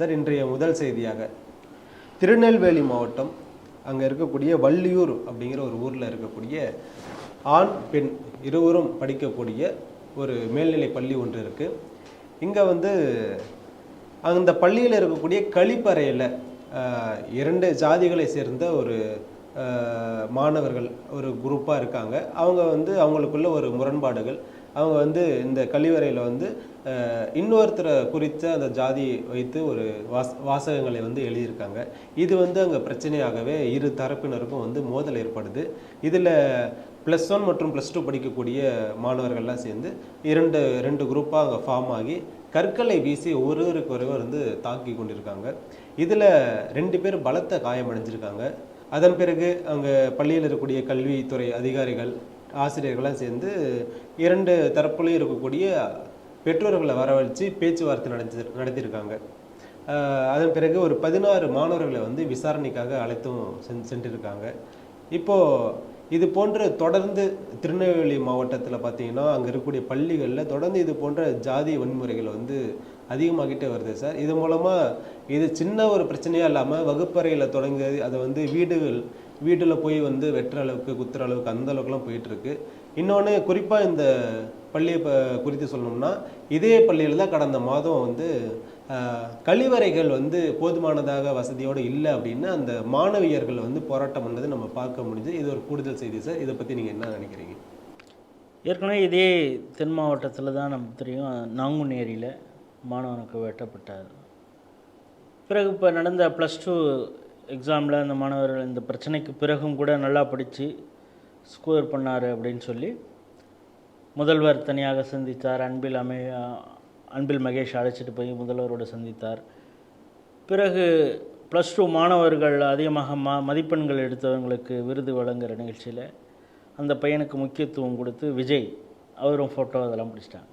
Sir இன்றைய முதல் செய்தியாக திருநெல்வேலி மாவட்டம் அங்கே இருக்கக்கூடிய வள்ளியூர் அப்படிங்கிற ஒரு ஊரில் இருக்கக்கூடிய ஆண் பெண் இருவரும் படிக்கக்கூடிய ஒரு மேல்நிலை பள்ளி ஒன்று இருக்குது இங்கே வந்து அந்த பள்ளியில் இருக்கக்கூடிய கழிப்பறையில் இரண்டு ஜாதிகளை சேர்ந்த ஒரு மாணவர்கள் ஒரு குரூப்பாக இருக்காங்க. அவங்க வந்து அவங்களுக்குள்ள ஒரு முரண்பாடுகள். அவங்க வந்து இந்த கழிவறையில் வந்து இன்னொருத்தரை குறித்த அந்த ஜாதி வைத்து ஒரு வாச வாசகங்களை வந்து எழுதியிருக்காங்க. இது வந்து அங்கே பிரச்சனையாகவே இரு தரப்பினருக்கும் வந்து மோதல் ஏற்படுது. இதில் ப்ளஸ் ஒன் மற்றும் ப்ளஸ் டூ படிக்கக்கூடிய மாணவர்கள்லாம் சேர்ந்து இரண்டு ரெண்டு குரூப்பாக அங்கே ஃபார்ம் ஆகி கற்களை வீசி ஒருவருக்கு ஒருவர் வந்து தாக்கி கொண்டிருக்காங்க. இதில் ரெண்டு பேர் பலத்த காயமடைஞ்சிருக்காங்க. அதன் பிறகு அங்கே பள்ளியில் இருக்கக்கூடிய கல்வித்துறை அதிகாரிகள் ஆசிரியர்கள்லாம் சேர்ந்து இரண்டு தரப்புலையும் இருக்கக்கூடிய பெற்றோர்களை வரவழைச்சு பேச்சுவார்த்தை நடத்தி நடத்தியிருக்காங்க. அதன் பிறகு ஒரு பதினாறு மாணவர்களை வந்து விசாரணைக்காக அழைத்தும் சென் சென்றிருக்காங்க. இப்போது இது போன்ற தொடர்ந்து திருநெல்வேலி மாவட்டத்தில் பார்த்தீங்கன்னா அங்கே இருக்கக்கூடிய பள்ளிகளில் தொடர்ந்து இது போன்ற ஜாதி வன்முறைகள் வந்து அதிகமாகிட்டே வருது சார். இது மூலமாக இது சின்ன ஒரு பிரச்சனையாக இல்லாமல் வகுப்பறையில் தொடங்கி அதை வந்து வீடுகள் வீட்டில் போய் வந்து வெட்டுற அளவுக்கு குத்துற அளவுக்கு அந்த அளவுக்குலாம் போயிட்டுருக்கு இன்னொன்று குறிப்பாக இந்த பள்ளியை குறித்து சொல்லணும்னா இதே பள்ளியில் தான் கடந்த மாதம் வந்து கழிவறைகள் வந்து போதுமானதாக வசதியோடு இல்லை அப்படின்னு அந்த மாணவியர்கள் வந்து போராட்டம் பண்ணது நம்ம பார்க்க முடிஞ்சு இது ஒரு கூடுதல் செய்தி சார். இதை பற்றி நீங்கள் என்ன நினைக்கிறீங்க? ஏற்கனவே இதே தென் மாவட்டத்தில் தான் நமக்கு தெரியும். நாங்குநேரியில் மாணவனுக்கு வெட்டப்பட்டார். பிறகு இப்போ நடந்த ப்ளஸ் டூ எக்ஸாமில் அந்த மாணவர்கள் இந்த பிரச்சனைக்கு பிறகும் கூட நல்லா படித்து ஸ்கோர் பண்ணார் அப்படின்னு சொல்லி முதல்வர் தனியாக சந்தித்தார். அன்பில் அமே அன்பில் மகேஷ் அழைச்சிட்டு போய் முதல்வரோடு சந்தித்தார். பிறகு ப்ளஸ் டூ மாணவர்கள் அதிகமாக ம மதிப்பெண்கள் எடுத்தவங்களுக்கு விருது வழங்குகிற நிகழ்ச்சியில் அந்த பையனுக்கு முக்கியத்துவம் கொடுத்து விஜய் அவரும் ஃபோட்டோ அதெல்லாம் பிடிச்சிட்டாங்க.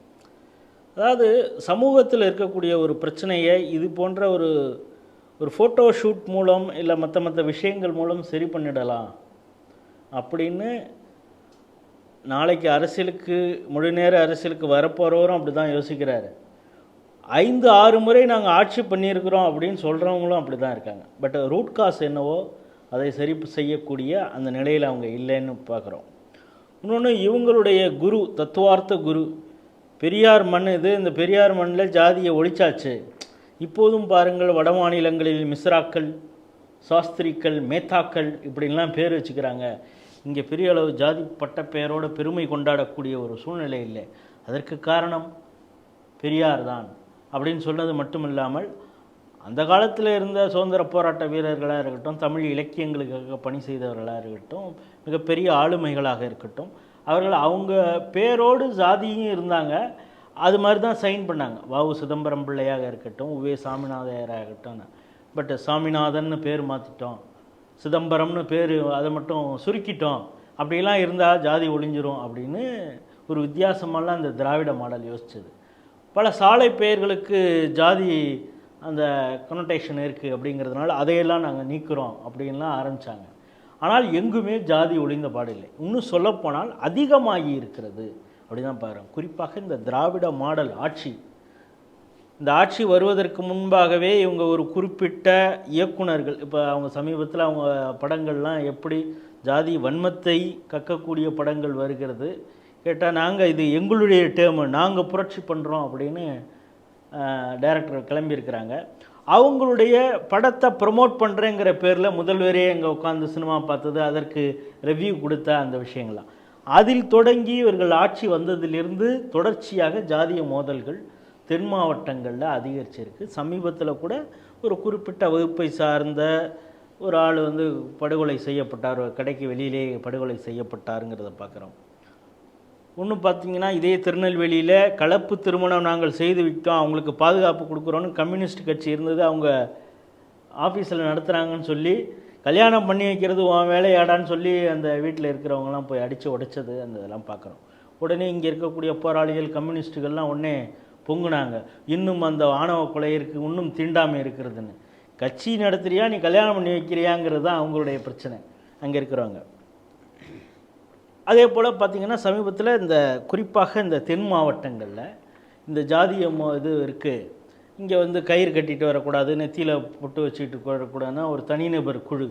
அதாவது சமூகத்தில் இருக்கக்கூடிய ஒரு பிரச்சனையை இது போன்ற ஒரு ஒரு ஃபோட்டோ ஷூட் மூலம் இல்லை மற்ற மற்ற விஷயங்கள் மூலம் சரி பண்ணிடலாம். அப்படின்னு நாளைக்கு அரசியலுக்கு முழுநேர அரசியலுக்கு வரப்போகிறவரும் அப்படி தான் யோசிக்கிறாரு. ஐந்து ஆறு முறை நாங்கள் ஆட்சி பண்ணியிருக்கிறோம் அப்படின்னு சொல்கிறவங்களும் அப்படி தான் இருக்காங்க. பட் ரூட் காஸ் என்னவோ அதை சரி செய்யக்கூடிய அந்த நிலையில் அவங்க இல்லைன்னு பார்க்குறோம் இன்னொன்று இவங்களுடைய குரு தத்துவார்த்த குரு பெரியார் மண் இது இந்த பெரியார் மண்ணில் ஜாதியை ஒழிச்சாச்சு. இப்போதும் பாருங்கள் வட மாநிலங்களில் மிஸ்ராக்கள் சாஸ்திரிக்கள் மேத்தாக்கள் இப்படின்லாம் பேர் வச்சுக்கிறாங்க. இங்கே பெரிய அளவு ஜாதி பட்ட பெயரோட பெருமை கொண்டாடக்கூடிய ஒரு சூழ்நிலை இல்லை. அதற்கு காரணம் பெரியார் தான் அப்படின்னு சொன்னது மட்டும் இல்லாமல் அந்த காலத்தில் இருந்த சுதந்திர போராட்ட வீரர்களாக இருக்கட்டும் தமிழ் இலக்கியங்களுக்காக பணி செய்தவர்களாக இருக்கட்டும் மிகப்பெரிய ஆளுமைகளாக இருக்கட்டும் அவர்கள் அவங்க பேரோடு ஜாதியும் இருந்தாங்க. அது மாதிரி தான் சைன் பண்ணாங்க. வாவு சிதம்பரம் பிள்ளையாக இருக்கட்டும் உவே சாமிநாதையராக இருக்கட்டும். பட் சாமிநாதன்னு பேர் மாற்றிட்டோம் சிதம்பரம்னு பேர் அதை மட்டும் சுருக்கிட்டோம். அப்படிலாம் இருந்தால் ஜாதி ஒளிஞ்சிரும் அப்படின்னு ஒரு வித்தியாசமெல்லாம் அந்த திராவிட மாடல் யோசித்தது பல சாலை பெயர்களுக்கு ஜாதி அந்த கனோட்டேஷன் இருக்குது அப்படிங்கிறதுனால அதையெல்லாம் நாங்கள் நீக்கிறோம் அப்படின்லாம் ஆரம்பித்தாங்க ஆனால் எங்குமே ஜாதி ஒளிந்த பாடில்லை. இன்னும் சொல்லப்போனால் அதிகமாகி இருக்கிறது. அப்படி தான் பாருங்கள் குறிப்பாக இந்த திராவிட மாடல் ஆட்சி இந்த ஆட்சி வருவதற்கு முன்பாகவே இவங்க ஒரு குறிப்பிட்ட இயக்குனர்கள் இப்போ அவங்க சமீபத்தில் அவங்க படங்கள்லாம் எப்படி ஜாதி வன்மத்தை கக்கக்கூடிய படங்கள் வருகிறது. கேட்டால் நாங்கள் இது எங்களுடைய டேர்மு நாங்கள் புரட்சி பண்ணுறோம் அப்படின்னு டைரக்டர் கிளம்பியிருக்கிறாங்க. அவங்களுடைய படத்தை ப்ரமோட் பண்ணுறேங்கிற பேரில் முதல்வரே எங்கள் உட்காந்து சினிமா பார்த்தது அதற்கு ரிவ்யூ கொடுத்த அந்த விஷயங்கள்லாம். அதில் தொடங்கி இவர்கள் ஆட்சி வந்ததிலிருந்து தொடர்ச்சியாக ஜாதிய மோதல்கள் தென் மாவட்டங்களில் அதிகரிச்சிருக்கு. சமீபத்தில் கூட ஒரு குறிப்பிட்ட வகுப்பை சார்ந்த ஒரு ஆள் வந்து படுகொலை செய்யப்பட்டார் கடைக்கு வெளியிலே படுகொலை செய்யப்பட்டாருங்கிறத பார்க்குறோம் ஒன்று பார்த்தீங்கன்னா இதே திருநெல்வேலியில் கலப்பு திருமணம் நாங்கள் செய்து விட்டோம் அவங்களுக்கு பாதுகாப்பு கொடுக்குறோன்னு கம்யூனிஸ்ட் கட்சி இருந்தது அவங்க ஆஃபீஸில் நடத்துகிறாங்கன்னு சொல்லி கல்யாணம் பண்ணி வைக்கிறது உன் வேலையாடான்னு சொல்லி அந்த வீட்டில் இருக்கிறவங்கலாம் போய் அடித்து உடைச்சது அந்த இதெல்லாம் பார்க்குறோம் உடனே இங்கே இருக்கக்கூடிய போராளிகள் கம்யூனிஸ்ட்டுகள்லாம் உடனே பொங்குனாங்க. இன்னும் அந்த ஆணவ கொலை இன்னும் தீண்டாமை இருக்கிறதுன்னு. கட்சி நடத்துறியா நீ கல்யாணம் பண்ணி வைக்கிறியாங்கிறது தான் அவங்களுடைய பிரச்சனை. அங்கே இருக்கிறவங்க. அதே போல் பார்த்திங்கன்னா சமீபத்தில் இந்த குறிப்பாக இந்த தென் மாவட்டங்களில் இந்த ஜாதிய இது இருக்குது இங்கே வந்து கயிறு கட்டிட்டு வரக்கூடாது நெத்தியில் பொட்டு வச்சுட்டு வரக்கூடாதுன்னா ஒரு தனிநபர் குழு.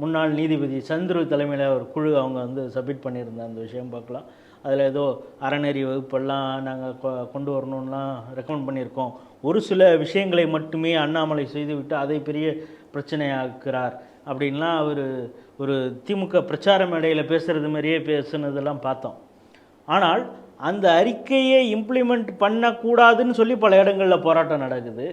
முன்னாள் நீதிபதி சந்துரு தலைமையில் ஒரு குழு அவங்க வந்து சப்மிட் பண்ணியிருந்த அந்த விஷயம் பார்க்கலாம். அதில் ஏதோ அறநெறி வகுப்பெல்லாம் நாங்கள் கொண்டு வரணும்லாம் ரெக்கமெண்ட் பண்ணியிருக்கோம். ஒரு சில விஷயங்களை மட்டுமே அண்ணாமலை செய்துவிட்டு அதை பெரிய பிரச்சனையாக்குறார் அப்படின்லாம் அவர் ஒரு திமுக பிரச்சார மேடையில் பேசுகிறது மாதிரியே பேசுனதெல்லாம் பார்த்தோம். ஆனால் அந்த அறிக்கையை இம்ப்ளிமெண்ட் பண்ணக்கூடாதுன்னு சொல்லி பல இடங்களில் போராட்டம் நடக்குது.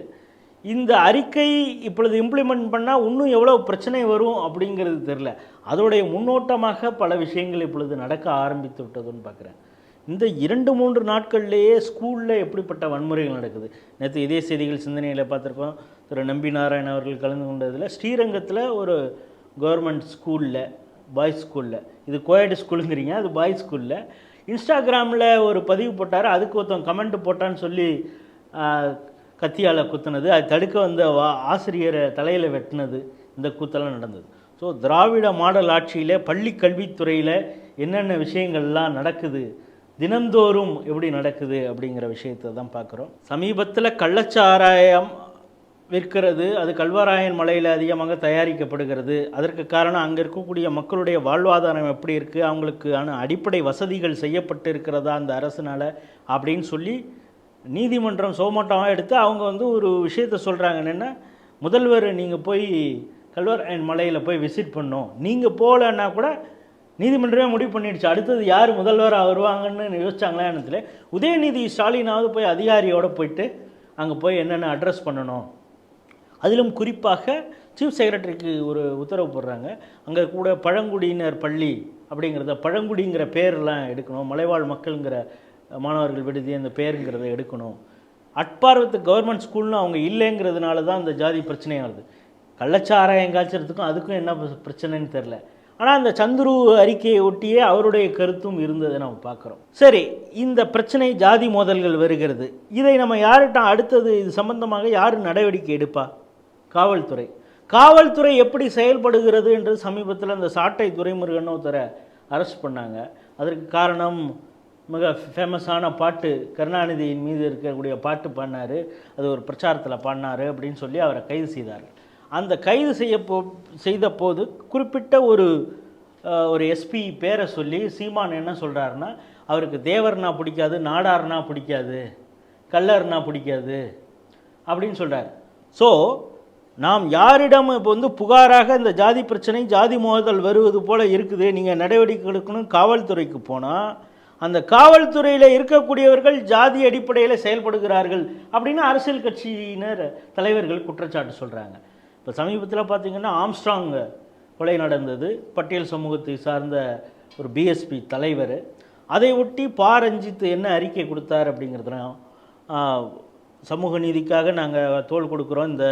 இந்த அறிக்கை இப்பொழுது இம்ப்ளிமெண்ட் பண்ணால் இன்னும் எவ்வளோ பிரச்சனை வரும் அப்படிங்கிறது தெரில அதோடைய முன்னோட்டமாக பல விஷயங்கள் இப்பொழுது நடக்க ஆரம்பித்து விட்டதுன்னு பார்க்குறேன். இந்த இரண்டு மூன்று நாட்கள்லேயே ஸ்கூலில் எப்படிப்பட்ட வன்முறைகள் நடக்குது? நேற்று இதே செய்திகள் சிந்தனையில் பார்த்துருக்கோம். திரு நம்பி நாராயண் அவர்கள் கலந்து கொண்டதில் ஸ்ரீரங்கத்தில் ஒரு கவர்மெண்ட் ஸ்கூலில் பாய்ஸ் ஸ்கூலில் இது கோயட் ஸ்கூலுங்கிறீங்க அது பாய்ஸ் ஸ்கூலில் இன்ஸ்டாகிராமில் ஒரு பதிவு போட்டார். அதுக்கு ஒருத்தன் கமெண்ட் போட்டான்னு சொல்லி கத்தியால் குத்துனது அது தடுக்க வந்த வா ஆசிரியரை தலையில் வெட்டினது இந்த கூத்தெல்லாம் நடந்தது. ஸோ திராவிட மாடல் ஆட்சியில் பள்ளி கல்வித்துறையில் என்னென்ன விஷயங்கள்லாம் நடக்குது தினந்தோறும் எப்படி நடக்குது அப்படிங்கிற விஷயத்தை தான் பார்க்குறோம். சமீபத்தில் கள்ளச்சாராயம் விற்கிறது அது கல்வராயன் மலையில் அதிகமாக தயாரிக்கப்படுகிறது. அதற்கு காரணம் அங்கே இருக்கக்கூடிய மக்களுடைய வாழ்வாதாரம் எப்படி இருக்குது அவங்களுக்கான அடிப்படை வசதிகள் செய்யப்பட்டு இருக்கிறதா அந்த அரசினால் அப்படின்னு சொல்லி நீதிமன்றம் சோமோட்டமாக எடுத்து அவங்க வந்து ஒரு விஷயத்த சொல்கிறாங்க என்னென்னா முதல்வர் நீங்கள் போய் கல்வராயன் மலையில் போய் விசிட் பண்ணோம் நீங்கள் போகலன்னா கூட நீதிமன்றமே முடிவு பண்ணிடுச்சு. அடுத்தது யார் முதல்வராக வருவாங்கன்னு யோசிச்சாங்களா இடத்துல உதயநிதி ஸ்டாலினாவது போய் அதிகாரியோட போயிட்டு அங்கே போய் என்னென்ன அட்ரஸ் பண்ணணும். அதிலும் குறிப்பாக சீஃப் செக்ரட்டரிக்கு ஒரு உத்தரவு போடுறாங்க. அங்கே கூட பழங்குடியினர் பள்ளி அப்படிங்கிறத பழங்குடிங்கிற பேர்லாம் எடுக்கணும். மலைவாழ் மக்களுங்கிற மாணவர்கள் விடுதி அந்த பேருங்கிறத எடுக்கணும். அட்பார்வத்து கவர்மெண்ட் ஸ்கூல்னு அவங்க இல்லைங்கிறதுனால தான் அந்த ஜாதி பிரச்சனையாகுது. கள்ளச்சாராயம் காய்ச்சறதுக்கும் அதுக்கும் என்ன பிர- பிரச்சனைன்னு தெரில ஆனால் அந்த சந்துரு அறிக்கையை ஒட்டியே அவருடைய கருத்தும் இருந்ததை நம்ம பார்க்குறோம். சரி இந்த பிரச்சனை ஜாதி மோதல்கள் வருகிறது. இதை நம்ம யார்கிட்ட அடுத்தது இது சம்பந்தமாக யார் நடவடிக்கை எடுப்பா? காவல்துறை. காவல்துறை எப்படி செயல்படுகிறது என்று சமீபத்தில் அந்த சாட்டை துரைமுருகன் ஒருத்தரை அரெஸ்ட் பண்ணாங்க. அதற்கு காரணம் மிக ஃபேமஸான பாட்டு கருணாநிதியின் மீது இருக்கக்கூடிய பாட்டு பாடினார். அது ஒரு பிரச்சாரத்தில் பாடினார் அப்படின்னு சொல்லி அவரை கைது செய்தார்கள். அந்த கைது செய்ய போ செய்த போது குறிப்பிட்ட ஒரு ஒரு எஸ்பி பேரை சொல்லி சீமான் என்ன சொல்கிறாருன்னா அவருக்கு தேவர்னா பிடிக்காது நாடார்னா பிடிக்காது கல்லர்னா பிடிக்காது அப்படின்னு சொல்கிறார் ஸோ நாம் யாரிடம் இப்போ வந்து புகாராக இந்த ஜாதி பிரச்சனை ஜாதி மோதல் வருவது போல் இருக்குது நீங்கள் நடவடிக்கை எடுக்கணும் காவல்துறைக்கு போனால் அந்த காவல்துறையில் இருக்கக்கூடியவர்கள் ஜாதி அடிப்படையில் செயல்படுகிறார்கள் அப்படின்னு அரசியல் கட்சியினர் தலைவர்கள் குற்றச்சாட்டு சொல்கிறாங்க இப்போ சமீபத்தில் பார்த்தீங்கன்னா ஆம்ஸ்ட்ராங் கொலை நடந்தது. பட்டியல் சமூகத்தை சார்ந்த ஒரு பிஎஸ்பி தலைவர் அதை ஒட்டி பா. ரஞ்சித் என்ன அறிக்கை கொடுத்தார் அப்படிங்கிறதுலாம் சமூக நீதிக்காக நாங்கள் தோள் கொடுக்குறோம். இந்த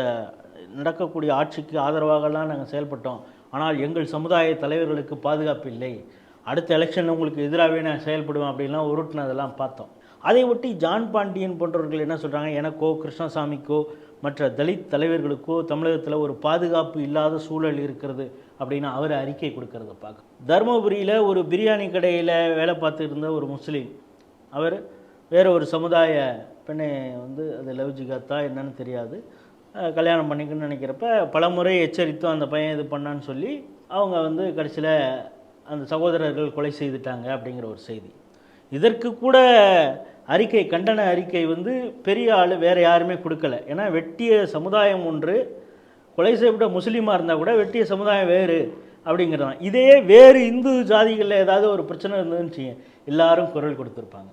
நடக்கக்கூடிய ஆட்சிக்கு ஆதரவாகலாம் நாங்கள் செயல்பட்டோம். ஆனால் எங்கள் சமுதாய தலைவர்களுக்கு பாதுகாப்பு இல்லை. அடுத்த எலெக்ஷனில் உங்களுக்கு எதிராகவே நான் செயல்படுவேன் அப்படின்லாம் உருட்டினதெல்லாம் பார்த்தோம். அதை ஒட்டி ஜான் பாண்டியன் போன்றவர்கள் என்ன சொல்கிறாங்க எனக்கோ கிருஷ்ணசாமிக்கோ மற்ற தலித் தலைவர்களுக்கோ தமிழகத்தில் ஒரு பாதுகாப்பு இல்லாத சூழல் இருக்கிறது அப்படின்னு அவர் அறிக்கை கொடுக்கறத பார்க்க தருமபுரியில் ஒரு பிரியாணி கடையில் வேலை பார்த்துட்டு ஒரு முஸ்லீம். அவர் வேற ஒரு சமுதாய பெண்ணை வந்து அது லவ் ஜிகாத்தா என்னன்னு தெரியாது. கல்யாணம் பண்ணிக்கணும்னு நினைக்கிறப்ப பலமுறை எச்சரித்தும் அந்த பையன் இது பண்ணான்னு சொல்லி அவங்க வந்து கடைசியில் அந்த சகோதரர்கள் கொலை செய்துட்டாங்க அப்படிங்கிற ஒரு செய்தி. இதற்கு கூட அறிக்கை கண்டன அறிக்கை வந்து பெரிய ஆள் வேறு யாருமே கொடுக்கல. ஏன்னா வெட்டிய சமுதாயம் ஒன்று கொலை செய்யப்பட்ட முஸ்லீமாக இருந்தால் கூட வெட்டிய சமுதாயம் வேறு அப்படிங்கிறது தான் இதே வேறு இந்து ஜாதிகளில் ஏதாவது ஒரு பிரச்சனை இருந்ததுன்னு எல்லாரும் குரல் கொடுத்துருப்பாங்க.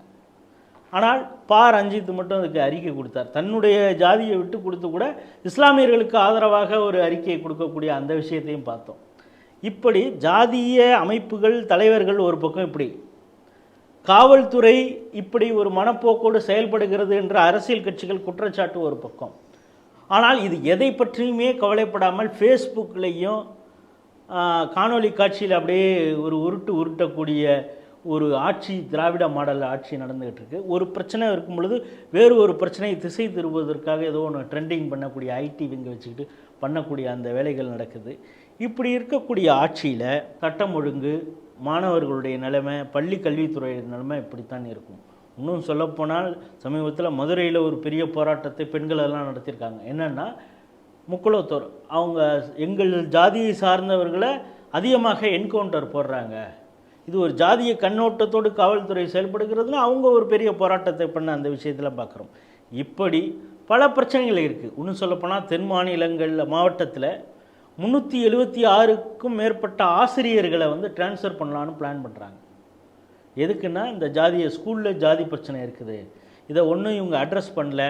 ஆனால் பா. ரஞ்சித் மட்டும் அதுக்கு அறிக்கை கொடுத்தார். தன்னுடைய ஜாதியை விட்டு கொடுத்து கூட இஸ்லாமியர்களுக்கு ஆதரவாக ஒரு அறிக்கையை கொடுக்கக்கூடிய அந்த விஷயத்தையும் பார்த்தோம். இப்படி ஜாதிய அமைப்புகள் தலைவர்கள் ஒரு பக்கம் இப்படி. காவல்துறை இப்படி ஒரு மனப்போக்கோடு செயல்படுகிறது என்ற அரசியல் கட்சிகள் குற்றச்சாட்டு ஒரு பக்கம். ஆனால் இது எதை பற்றியுமே கவலைப்படாமல் ஃபேஸ்புக்லேயும் காணொலி காட்சியில் அப்படியே ஒரு உருட்டு உருட்டக்கூடிய ஒரு ஆட்சி திராவிட மாடல் ஆட்சி நடந்துகிட்டு இருக்கு ஒரு பிரச்சனை இருக்கும் பொழுது வேறு ஒரு பிரச்சனையை திசை திருவதற்காக ஏதோ ஒன்று ட்ரெண்டிங் பண்ணக்கூடிய ஐடி விங்க வச்சுக்கிட்டு பண்ணக்கூடிய அந்த வேலைகள் நடக்குது. இப்படி இருக்கக்கூடிய ஆட்சியில் சட்டம் ஒழுங்கு மாணவர்களுடைய நிலைமை பள்ளி கல்வித்துறை நிலைமை இப்படித்தான் இருக்கும். இன்னும் சொல்லப்போனால் சமீபத்தில் மதுரையில் ஒரு பெரிய போராட்டத்தை பெண்கள் எல்லாம் நடத்தியிருக்காங்க. என்னென்னா முக்குளத்தோர் அவங்க எங்கள் ஜாதியை சார்ந்தவர்களை அதிகமாக என்கவுண்டர் போடுறாங்க. இது ஒரு ஜாதிய கண்ணோட்டத்தோடு காவல்துறை செயல்படுகிறதுனா அவங்க ஒரு பெரிய போராட்டத்தை பண்ண அந்த விஷயத்தில் பார்க்குறோம் இப்படி பல பிரச்சனைகள் இருக்குது இன்னும் சொல்லப்போனால் தென் மாநிலங்களில் மாவட்டத்தில் முந்நூற்றி எழுபத்தி ஆறுக்கும் மேற்பட்ட ஆசிரியர்களை வந்து ட்ரான்ஸ்ஃபர் பண்ணலான்னு பிளான் பண்ணுறாங்க எதுக்குன்னா இந்த ஜாதிய ஸ்கூலில் ஜாதி பிரச்சனை இருக்குது. இதை ஒன்றும் இவங்க அட்ரஸ் பண்ணல.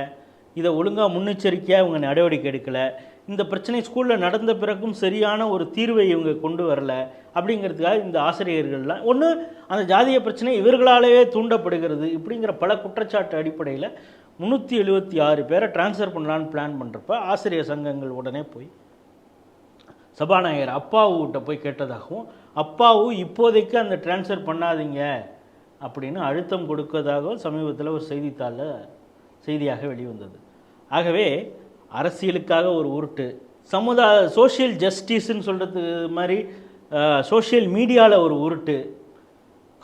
இதை ஒழுங்காக முன்னெச்சரிக்கையாக இவங்க நடவடிக்கை எடுக்கலை. இந்த பிரச்சனை ஸ்கூலில் நடந்த பிறகும் சரியான ஒரு தீர்வை இவங்க கொண்டு வரல அப்படிங்கிறதுக்காக இந்த ஆசிரியர்கள்லாம் ஒன்று அந்த ஜாதிய பிரச்சனை இவர்களாலேயே தூண்டப்படுகிறது இப்படிங்கிற பல குற்றச்சாட்டு அடிப்படையில் முந்நூற்றி எழுபத்தி ஆறு பேரை ட்ரான்ஸ்ஃபர் பண்ணலான்னு பிளான் பண்ணுறப்ப ஆசிரியர் சங்கங்கள் உடனே போய் சபாநாயகர் அப்பாவுகிட்ட போய் கேட்டதாகவும் அப்பாவு இப்போதைக்கு அந்த ட்ரான்ஸ்ஃபர் பண்ணாதீங்க அப்படின்னு அழுத்தம் கொடுக்கதாகவும் சமீபத்தில் ஒரு செய்தித்தாளில் செய்தியாக வெளிவந்தது. ஆகவே அரசியலுக்காக ஒரு உருட்டு. சமுதாய சோஷியல் ஜஸ்டிஸ்ன்னு சொல்கிறது மாதிரி சோஷியல் மீடியாவில் ஒரு உருட்டு.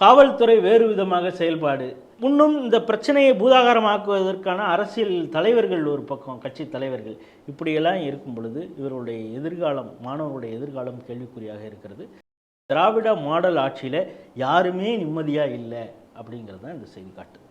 காவல்துறை வேறு விதமாக செயல்பாடு. இன்னும் இந்த பிரச்சனையை பூதாகாரமாக்குவதற்கான அரசியல் தலைவர்கள் ஒரு பக்கம் கட்சி தலைவர்கள். இப்படியெல்லாம் இருக்கும் பொழுது இவருடைய எதிர்காலம் மாணவர்களுடைய எதிர்காலம் கேள்விக்குறியாக இருக்கிறது. திராவிட மாடல் ஆட்சியில் யாருமே நிம்மதியாக இல்லை அப்படிங்கிறது தான் இந்த செய்தி காட்டு